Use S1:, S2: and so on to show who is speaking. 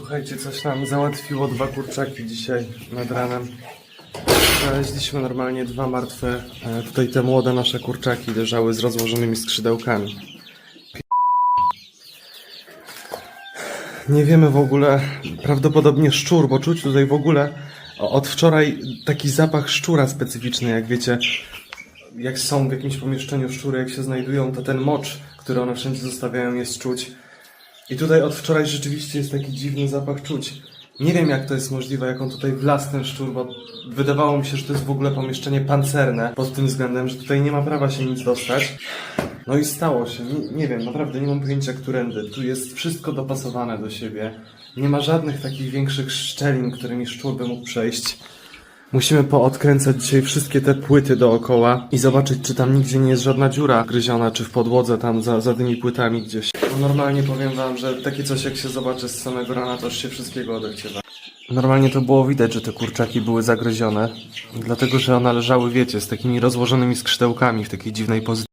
S1: Słuchajcie, coś nam załatwiło dwa kurczaki dzisiaj nad ranem. Znaleźliśmy normalnie dwa martwe, e, tutaj te młode nasze kurczaki leżały z rozłożonymi skrzydełkami. Nie wiemy w ogóle, prawdopodobnie szczur, bo czuć tutaj w ogóle od wczoraj taki zapach szczura specyficzny, jak wiecie, jak są w jakimś pomieszczeniu szczury, jak się znajdują, to ten mocz, który one wszędzie zostawiają, jest czuć. I tutaj od wczoraj rzeczywiście jest taki dziwny zapach czuć. Nie wiem jak to jest możliwe, jak on tutaj wlazł ten szczur, bo wydawało mi się, że to jest w ogóle pomieszczenie pancerne pod tym względem, że tutaj nie ma prawa się nic dostać. No i stało się. Nie, nie wiem, naprawdę nie mam pojęcia, którędy. Tu jest wszystko dopasowane do siebie. Nie ma żadnych takich większych szczelin, którymi szczur by mógł przejść. Musimy poodkręcać dzisiaj wszystkie te płyty dookoła i zobaczyć, czy tam nigdzie nie jest żadna dziura gryziona, czy w podłodze tam za, za tymi płytami gdzieś. No normalnie powiem wam, że takie coś jak się zobaczy z samego rana, to już się wszystkiego odechciewa. Normalnie to było widać, że te kurczaki były zagryzione, dlatego że one leżały, wiecie, z takimi rozłożonymi skrzydełkami w takiej dziwnej pozycji.